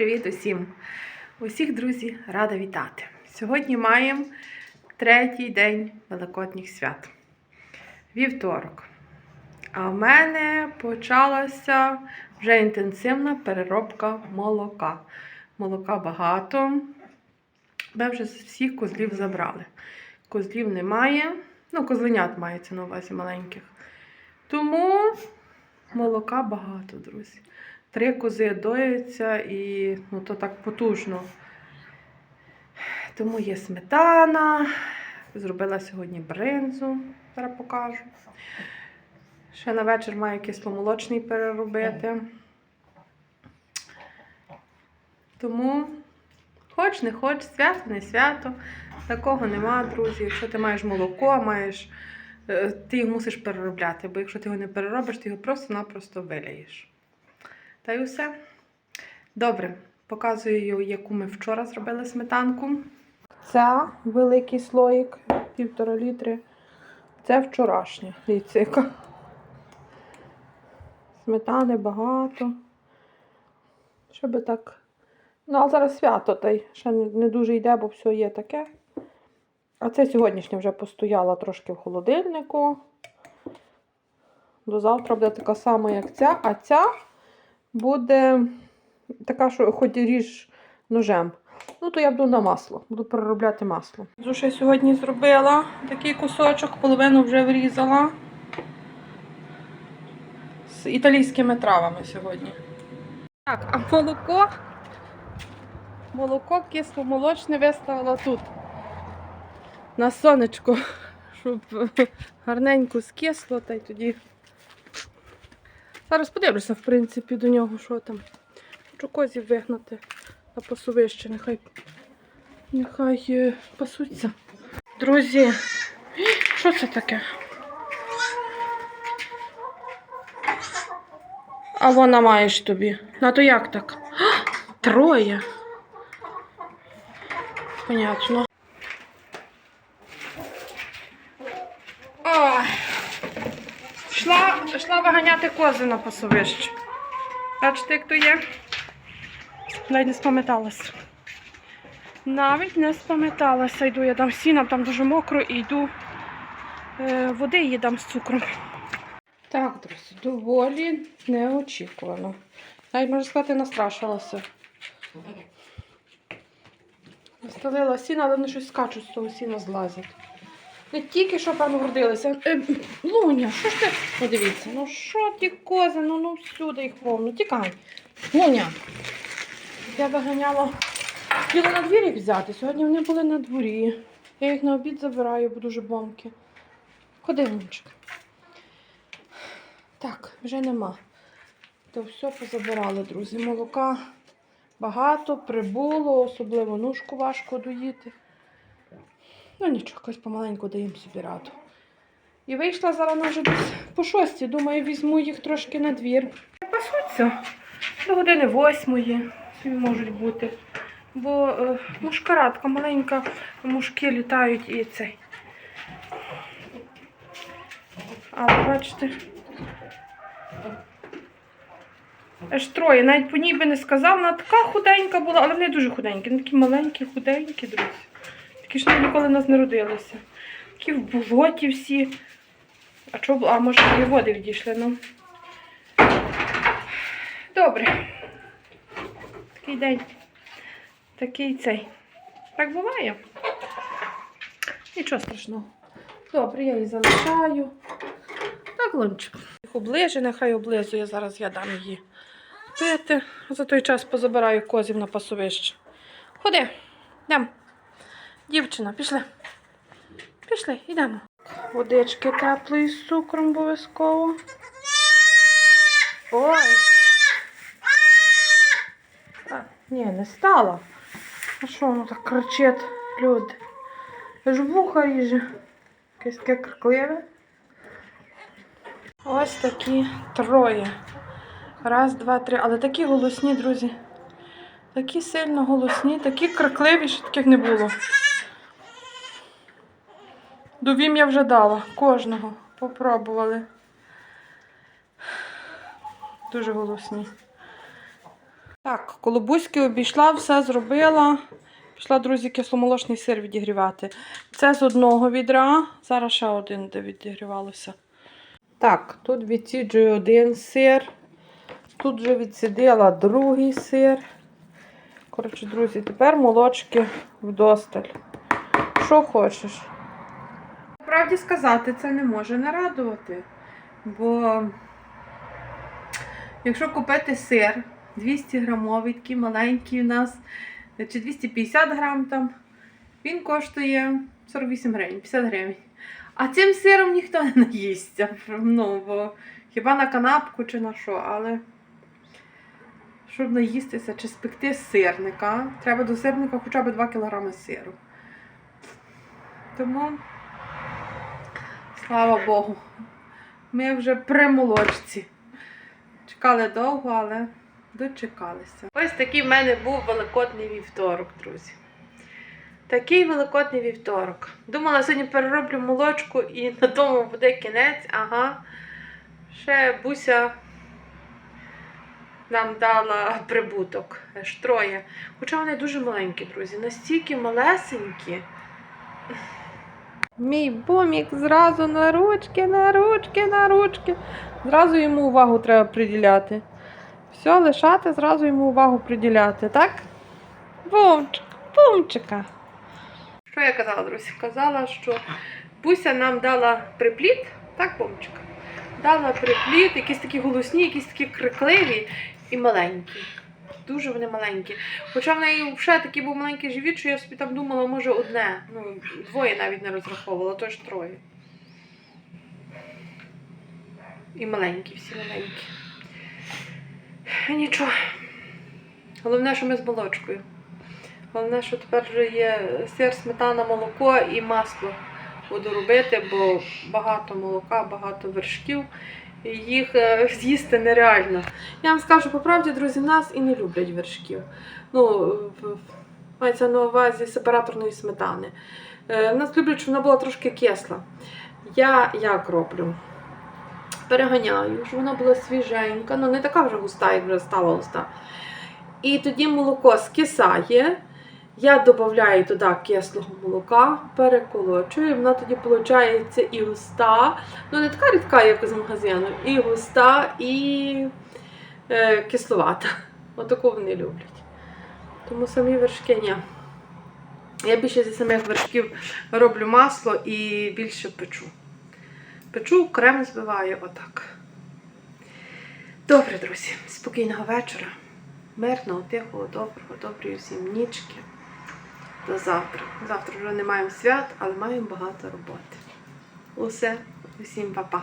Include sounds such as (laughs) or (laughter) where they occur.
Привіт, усім! Усіх, друзі, рада вітати! Сьогодні маємо третій день Великодніх свят. Вівторок. А в мене почалася вже інтенсивна переробка молока. Молока багато. Ми вже всіх козлів забрали. Козлів немає. Ну, козленят мається на увазі маленьких. Тому молока багато, друзі. Три кози дояться і ну, то так потужно. Тому є сметана. Зробила сьогодні бринзу, зараз покажу. Ще на вечір маю кисломолочний переробити. Тому, хоч не хоч, свято, не свято. Такого нема, друзі. Якщо ти маєш молоко, маєш, е, ти його мусиш переробляти, бо якщо ти його не переробиш, ти його просто-напросто виляєш. Та й усе. Добре, показую, яку ми вчора зробили сметанку. Це великий слоїк, півтора літри. Це вчорашня яйцика. Сметани багато. Щоб так. Ну, а зараз свято, та й ще не, дуже йде, бо все є таке. А це сьогоднішня вже постояла трошки в холодильнику. До завтра буде така сама, як ця, а ця буде така, що хоч ріж ножем. Ну, то я буду на масло, буду переробляти масло. Зуша сьогодні зробила такий кусочок, половину вже врізала. З італійськими травами сьогодні. Так, а молоко. Молоко кисломолочне виставила тут. На сонечко, щоб гарненько скисло, та й тоді Зараз подивлюся, в принципі, до нього, що там. Хочу козів вигнати на пасовище, нехай, нехай е, пасуться. Друзі, що це таке? А вона маєш тобі. На то як так? А, троє. Понятно. Ой. Йшла, йшла виганяти кози на пасовище. Бачите, як то є? Навіть не спам'яталася. Навіть не спам'яталася. Йду, я дам сіна, там дуже мокро і йду е, води їй дам з цукром. Так, друзі, доволі неочікувано. Навіть можна сказати, настрашилася. Стелила сіна, але вони щось скачуть з того сіна злазять. Не тільки що певно вродилися. Е, Луня, що ж ти? Подивіться, ну що ті кози, ну ну всюди їх повно. Тікай. Луня. Я виганяла. Хотіла на двір їх взяти. Сьогодні вони були на дворі. Я їх на обід забираю, бо дуже бомки. Ходи, Лунчик. Так, вже нема. То все позабирали, друзі. Молока багато, прибуло, особливо ножку важко доїти. Ну нічого, якось помаленьку даємо собі раду. І вийшла зараз вже десь по шостій. Думаю, візьму їх трошки на двір. Пасуться до години восьмої собі можуть бути. Бо е, мушкаратка маленька, мушки літають і цей. Але бачите. Аж троє, навіть по ній би не сказав, вона така худенька була, але вони дуже худенькі. Вони такі маленькі, худенькі, друзі. Такі ж ніколи нас не родилися. Такі в болоті всі. А чого, а може і води відійшли, ну. Добре. Такий день. Такий цей. Так буває. Нічого страшного. Добре, я її залишаю. Так, лунчик. Їх оближу, нехай облизує. Зараз я дам її пити. За той час позабираю козів на пасовище. Ходи, йдемо. Дівчина, пішли. Пішли, йдемо. Водички теплої з цукром обов'язково. Ой. А, ні, не стала. А що воно так кричить, люди? Ж вуха ріже. Якесь таке крикливе. Ось такі троє. Раз, два, три. Але такі голосні, друзі. Такі сильно голосні, такі крикливі, що таких не було. Довім я вже дала. Кожного. Попробували. Дуже голосні. Так, колобузьки обійшла, все зробила. Пішла, друзі, кисломолочний сир відігрівати. Це з одного відра. Зараз ще один, де відігрівалося. Так, тут відсіджую один сир. Тут вже відсідила другий сир. Коротше, друзі, тепер молочки вдосталь. Що хочеш? Правді сказати, це не може не радувати. Бо якщо купити сир 200 грамовий, такий маленький у нас, чи 250 грам там, він коштує 48 гривень, 50 гривень. А цим сиром ніхто (laughs) не наїсться. Ну, бо хіба на канапку чи на що, але щоб наїстися чи спекти сирника, треба до сирника хоча б 2 кг сиру. Тому, слава Богу, ми вже при молочці. Чекали довго, але дочекалися. Ось такий в мене був великодний вівторок, друзі. Такий великодний вівторок. Думала, сьогодні перероблю молочку і (laughs) на тому буде кінець. Ага. Ще Буся нам дала прибуток. Аж троє. Хоча вони дуже маленькі, друзі. Настільки малесенькі. Мій бомік зразу на ручки, на ручки, на ручки. Зразу йому увагу треба приділяти. Все, лишати, зразу йому увагу приділяти, так? Бумчик, бумчика. Що я казала, друзі? Казала, що Буся нам дала припліт, так, бомчик? Дала припліт, якісь такі голосні, якісь такі крикливі і маленькі. Дуже вони маленькі. Хоча в неї вже такий був маленький живіт, що я собі там думала, може, одне. Ну, двоє навіть не розраховувала, то ж троє. І маленькі, всі маленькі. І Нічого. Головне, що ми з молочкою. Головне, що тепер вже є сир, сметана, молоко і масло буду робити, бо багато молока, багато вершків. Їх е, з'їсти нереально. Я вам скажу по правді, друзі, нас і не люблять вершків. Ну, мається на увазі сепараторної сметани. Е, Нас люблять, щоб вона була трошки кисла. Я як роблю? Переганяю, щоб вона була свіженька, ну не така вже густа, як вже стала густа. І тоді молоко скисає. Я додаю туди кислого молока, переколочую, і вона тоді виходить і густа. Ну, не така рідка, як з магазину, і густа, і е, кисловата. Отаку вони люблять. Тому самі вершки ні. Я більше зі самих вершків роблю масло і більше печу. Печу, крем збиваю отак. Добре, друзі, спокійного вечора. Мирного, тихого, доброго, доброї всім нічки. До завтра. Завтра вже не маємо свят, але маємо багато роботи. Усе, усім па-па.